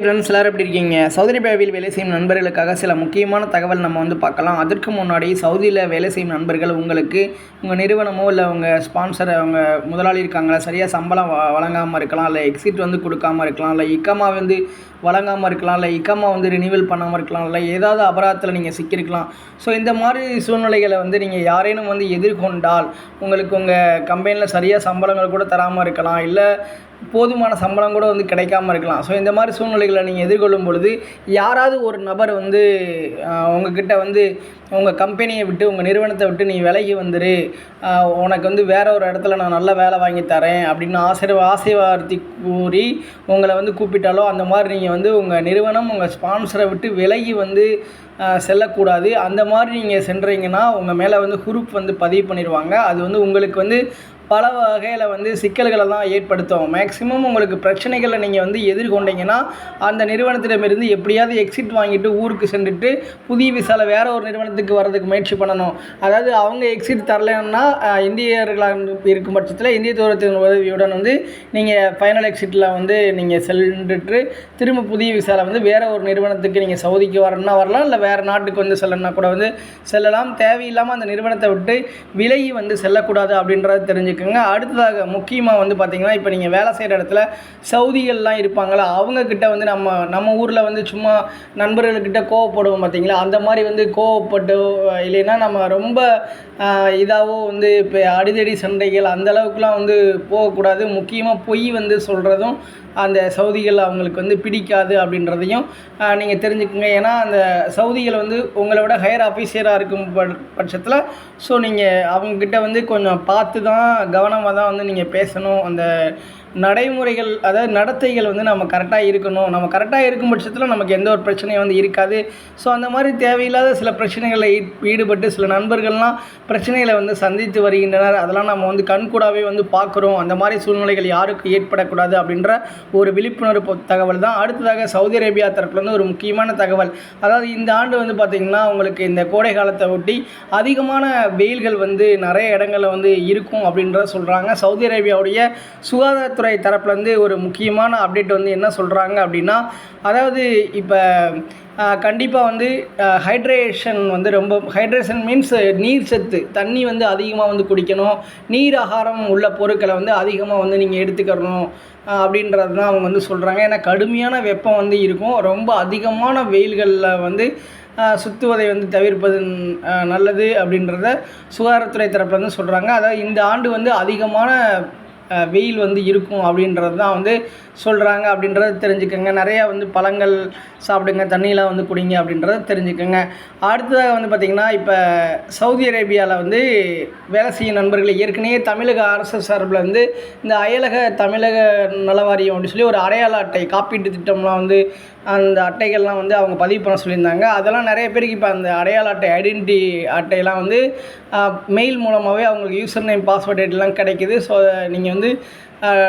Friends எல்லாரும் எப்படி இருக்கீங்க? சவுதி அரேபியாவில் வேலை செய்யும் நண்பர்களுக்காக சில முக்கியமான தகவல் நம்ம வந்து பார்க்கலாம். அதற்கு முன்னாடி சவுதியில் வேலை செய்யும் நண்பர்கள் உங்களுக்கு உங்கள் நிறுவனமோ இல்லை உங்கள் ஸ்பான்சர் அவங்க முதலாளி இருக்காங்களா? சரியாக சம்பளம் வ வழங்காமல் இருக்கலாம் இல்லை எக்ஸிட் வந்து கொடுக்காம இருக்கலாம் இல்லை இக்கமா வந்து வழங்காமல் இருக்கலாம் இல்லை இக்கமா வந்து ரினியூவல் பண்ணாமல் இருக்கலாம் இல்லை ஏதாவது அபராதத்தில் நீங்கள் சிக்கியிருக்கலாம். ஸோ இந்த மாதிரி சூழ்நிலைகளை வந்து நீங்கள் யாரேனும் வந்து எதிர்கொண்டால் உங்களுக்கு உங்கள் கம்பெனியில் சரியாக சம்பளங்கள் கூட தராமல் இருக்கலாம் இல்லை போதுமான சம்பளம் கூட வந்து கிடைக்காம இருக்கலாம். ஸோ இந்த மாதிரி சவால்களை நீங்கள் எதிர்கொள்ளும் பொழுது யாராவது ஒரு நபர் வந்து உங்ககிட்ட வந்து உங்கள் கம்பெனியை விட்டு உங்கள் நிறுவனத்தை விட்டு நீ விலகி வந்துரு. உனக்கு வந்து வேற ஒரு இடத்துல நான் நல்ல வேலை வாங்கி தரேன் அப்படின்னு ஆசீர்வா ஆசீர்வாதத்தி கூறி உங்களை வந்து கூப்பிட்டாலோ அந்த மாதிரி நீங்கள் வந்து உங்கள் நிறுவனம் உங்கள் ஸ்பான்சரை விட்டு விலகி வந்து செல்லக்கூடாது. அந்த மாதிரி நீங்கள் சென்றீங்கன்னா உங்கள் மேலே வந்து குரூப் வந்து பதிவு பண்ணிடுவாங்க. அது வந்து உங்களுக்கு வந்து பல வகையில் வந்து சிக்கல்களை தான் ஏற்படுத்தும். மேக்ஸிமம் உங்களுக்கு பிரச்சனைகளை நீங்கள் வந்து எதிர்கொண்டீங்கன்னா அந்த நிறுவனத்திடமிருந்து எப்படியாவது எக்ஸிட் வாங்கிட்டு ஊருக்கு சென்றுட்டு புதிய விசால வேறு ஒரு நிறுவனத்துக்கு வர்றதுக்கு முயற்சி பண்ணணும். அதாவது அவங்க எக்ஸிட் தரலைன்னா இந்தியர்களாக இருக்கும் பட்சத்தில் இந்திய தூரத்தின் உதவியுடன் வந்து நீங்கள் ஃபைனல் எக்ஸிட்டில் வந்து நீங்கள் சென்றுட்டு திரும்ப புதிய விசாவில் வந்து வேறு ஒரு நிறுவனத்துக்கு நீங்கள் சவுதிக்கு வரணும்னா வரலாம் இல்லை வேறு நாட்டுக்கு வந்து செல்லணும்னா கூட வந்து செல்லலாம். தேவையில்லாமல் அந்த நிறுவனத்தை விட்டு விலகி வந்து செல்லக்கூடாது அப்படின்றத தெரிஞ்சுக்கோங்க. அடுத்ததாக முக்கியமாக வந்து பார்த்திங்கன்னா இப்போ நீங்கள் வேலை செய்கிற இடத்துல சவுதிகள்லாம் இருப்பாங்களா அவங்கக்கிட்ட வந்து நம்ம நம்ம ஊரில் வந்து சும்மா நண்பர்கள்கிட்ட கோவப்படுவோம் பார்த்தீங்களா அந்த மாதிரி வந்து கோவப்பட்டு இல்லைன்னா நம்ம ரொம்ப இதாகவோ வந்து இப்போ அடிதடி சண்டைகள் அந்தளவுக்குலாம் வந்து போகக்கூடாது. முக்கியமாக பொய் வந்து சொல்கிறதும் அந்த சவுதிகள் அவங்களுக்கு வந்து பிடிக்காது அப்படின்றதையும் நீங்கள் தெரிஞ்சுக்கோங்க. ஏன்னா அந்த சவுதிகள் வந்து உங்களை விட ஹையர் ஆஃபீஸராக இருக்கும் பட்சத்தில் ஸோ நீங்கள் அவங்கக்கிட்ட வந்து கொஞ்சம் பார்த்து தான் கவனமாக தான் வந்து நீங்கள் பேசணும். அந்த நடைமுறைகள் அதாவது நடத்தைகள் வந்து நம்ம கரெக்டாக இருக்கணும். நம்ம கரெக்டாக இருக்கும் பட்சத்தில் நமக்கு எந்த ஒரு பிரச்சனையும் வந்து இருக்காது. ஸோ அந்த மாதிரி தேவையில்லாத சில பிரச்சனைகளில் ஈ- ஈடுபட்டு சில நண்பர்கள்லாம் பிரச்சனைகளை வந்து சந்தித்து வருகின்றனர். அதெல்லாம் நம்ம வந்து கண்கூடாவே வந்து பார்க்குறோம். அந்த மாதிரி சூழ்நிலைகள் யாருக்கு ஏற்படக்கூடாது அப்படின்ற ஒரு விழிப்புணர்வு பொ- தகவல் தான். அடுத்ததாக சவுதி அரேபியா தரப்புலேருந்து ஒரு முக்கியமான தகவல். அதாவது இந்த ஆண்டு வந்து பார்த்திங்கன்னா உங்களுக்கு இந்த கோடை காலத்தை ஒட்டி அதிகமான வெயில்கள் வந்து நிறைய இடங்களில் வந்து இருக்கும் அப்படின்றத சொல்கிறாங்க சவுதி அரேபியாவுடைய சுகாதாரத்துறை தரப்புலேருந்து ஒரு முக்கியமான அப்டேட் வந்து என்ன சொல்கிறாங்க அப்படின்னா அதாவது இப்போ கண்டிப்பாக வந்து ஹைட்ரேஷன் வந்து ரொம்ப ஹைட்ரேஷன் மீன்ஸ் நீர் சத்து. தண்ணி வந்து அதிகமாக வந்து குடிக்கணும். நீர் ஆகாரம் உள்ள பொருட்களை வந்து அதிகமாக வந்து நீங்கள் எடுத்துக்கிறணும் அப்படின்றது தான் அவங்க வந்து சொல்கிறாங்க ஏன்னா கடுமையான வெப்பம் வந்து இருக்கும். ரொம்ப அதிகமான வெயில்களில் வந்து சுற்றுவதை வந்து தவிர்ப்பது நல்லது அப்படின்றத சுகாதாரத்துறை தரப்பில் வந்து சொல்கிறாங்க அதாவது இந்த ஆண்டு வந்து அதிகமான வெயில் வந்து இருக்கும் அப்படின்றது தான் வந்து சொல்கிறாங்க அப்படின்றத தெரிஞ்சுக்கோங்க. நிறையா வந்து பழங்கள் சாப்பிடுங்க தண்ணியெலாம் வந்து குடிங்க அப்படின்றத தெரிஞ்சுக்கோங்க. அடுத்ததாக வந்து பார்த்திங்கன்னா இப்போ சவுதி அரேபியாவில் வந்து வேலை செய்யும் நண்பர்கள் ஏற்கனவே தமிழக அரசு சார்பில் வந்து இந்த அயலக தமிழக நலவாரியம் அப்படின்னு சொல்லி ஒரு அடையாள அட்டை காப்பீட்டு திட்டம்லாம் வந்து அந்த அட்டைகள்லாம் வந்து அவங்க பதிவு பண்ண சொல்லியிருந்தாங்க. அதெல்லாம் நிறைய பேருக்கு இப்போ அந்த அடையாள அட்டை ஐடென்டி அட்டையெல்லாம் வந்து மெயில் மூலமாகவே அவங்களுக்கு யூசர் நேம் பாஸ்வேர்ட் எல்லாம் கிடைக்கிது. ஸோ நீங்கள் வந்து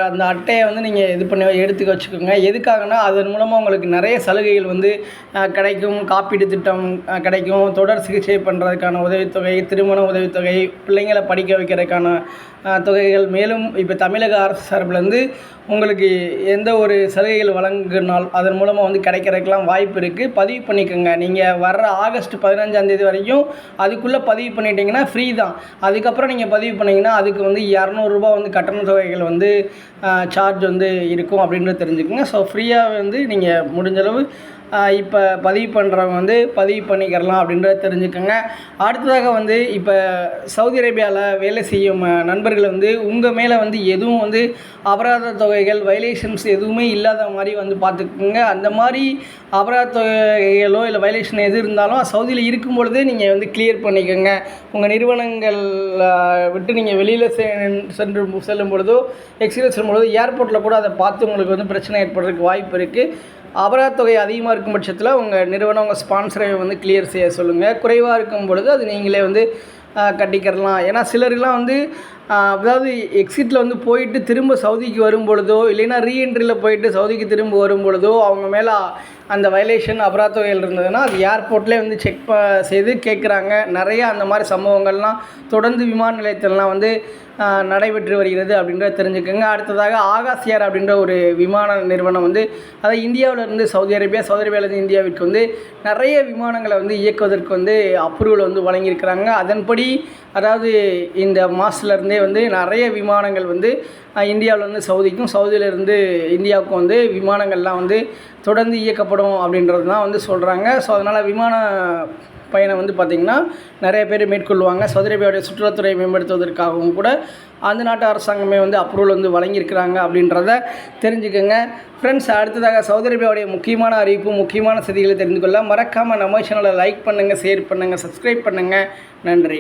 அந்த அட்டையை வந்து நீங்கள் இது பண்ணி எடுத்து வச்சுக்கோங்க. எதுக்காகனா அதன் மூலமாக உங்களுக்கு நிறைய சலுகைகள் வந்து கிடைக்கும். காப்பீடு திட்டம் கிடைக்கும். தொடர் சிகிச்சை பண்ணுறதுக்கான உதவித்தொகை திருமண உதவித்தொகை பிள்ளைங்களை படிக்க வைக்கிறதுக்கான தொகைகள். மேலும் இப்போ தமிழக அரசு சார்பிலேருந்து உங்களுக்கு எந்த ஒரு சலுகைகள் வழங்கினால் அதன் மூலமாக வந்து கிடைக்கிறதுக்கெல்லாம் வாய்ப்பு இருக்குது பதிவு பண்ணிக்கோங்க. நீங்கள் வர்ற ஆகஸ்ட் பதினஞ்சாந்தேதி வரைக்கும் அதுக்குள்ளே பதிவு பண்ணிட்டீங்கன்னா ஃப்ரீ தான். அதுக்கப்புறம் நீங்கள் பதிவு பண்ணிங்கன்னா அதுக்கு வந்து இரநூறுபா வந்து கட்டண தொகைகள் வந்து சார்ஜ் வந்து இருக்கும் அப்படின்றது தெரிஞ்சுக்கோங்க. ஸோ ஃப்ரீயாக வந்து நீங்கள் முடிஞ்சளவு இப்போ பதிவு பண்ணுறவங்க வந்து பதிவு பண்ணிக்கிறலாம் அப்படின்றத தெரிஞ்சுக்கோங்க. அடுத்ததாக வந்து இப்போ சவுதி அரேபியாவில் வேலை செய்யும் நண்பர்கள் வந்து உங்கள் மேலே வந்து எதுவும் வந்து அபராத தொகைகள் வைலேஷன்ஸ் எதுவுமே இல்லாத மாதிரி வந்து பார்த்துக்குங்க. அந்த மாதிரி அபராத தொகைகளோ இல்லை வைலேஷன் எது இருந்தாலும் சவுதியில் இருக்கும் பொழுதே நீங்கள் வந்து கிளியர் பண்ணிக்கோங்க. உங்கள் நிறுவனங்கள் விட்டு நீங்கள் வெளியில் சென்று செல்லும் பொழுதோ எக்ஸில் செல்லும் பொழுதோ ஏர்போர்ட்டில் கூட அதை பார்த்து உங்களுக்கு வந்து பிரச்சனை ஏற்படுறதுக்கு வாய்ப்பு இருக்குது அபராத தொகை அதிகமாக இருக்கும் பட்சத்தில் உங்கள் நிறுவனம் உங்கள் ஸ்பான்சரை வந்து கிளியர் செய்ய சொல்லுங்கள் குறைவாக இருக்கும் பொழுது அது நீங்களே வந்து கட்டிக்கிறலாம். ஏன்னா சிலர்லாம் வந்து அதாவது எக்ஸிட்டில் வந்து போயிட்டு திரும்ப சவுதிக்கு வரும் பொழுதோ இல்லைன்னா ரீஎன்ட்ரியில் போயிட்டு சவுதிக்கு திரும்ப வரும் பொழுதோ அவங்க மேலே அந்த வயலேஷன் அபராத தொகைகள் இருந்ததுன்னா அது ஏர்போர்ட்லேயே வந்து செக் ப செய்து கேட்குறாங்க நிறையா அந்த மாதிரி சம்பவங்கள்லாம் தொடர்ந்து விமான நிலையத்திலலாம் வந்து நடைபெற்று வருகிறது அப்படின்றத தெரிஞ்சுக்கோங்க. அடுத்ததாக ஆகாஷ் ஏர் அப்படின்ற ஒரு விமான நிறுவனம் வந்து அதாவது இந்தியாவிலேருந்து சவுதி அரேபியா சவுதி அரேபியாவிலேருந்து இந்தியாவிற்கு வந்து நிறைய விமானங்களை வந்து இயக்குவதற்கு வந்து அப்ரூவல் வந்து வழங்கியிருக்கிறாங்க. அதன்படி அதாவது இந்த மாதத்துலேருந்தே வந்து நிறைய விமானங்கள் வந்து இந்தியாவிலேருந்து சவுதிக்கும் சவுதியிலேருந்து இந்தியாவுக்கும் வந்து விமானங்கள்லாம் வந்து தொடர்ந்து இயக்கப்படும் அப்படின்றது தான் வந்து சொல்கிறாங்க ஸோ அதனால் விமான பயணம் வந்து பார்த்திங்கன்னா நிறைய பேர் மேற்கொள்வாங்க. சவுதி அரேபியாவுடைய சுற்றுலாத்துறையை மேம்படுத்துவதற்காகவும் கூட அந்த நாட்டு அரசாங்கமே வந்து அப்ரூவல் வந்து வழங்கியிருக்கிறாங்க அப்படின்றத தெரிஞ்சுக்கோங்க. ஃப்ரெண்ட்ஸ் அடுத்ததாக சவுதி அரேபியாவுடைய முக்கியமான அறிவிப்பு முக்கியமான செய்திகளை தெரிந்து கொள்ள மறக்காமல் நம்ம சேனலை லைக் பண்ணுங்கள் ஷேர் பண்ணுங்கள் சப்ஸ்கிரைப் பண்ணுங்கள் நன்றி.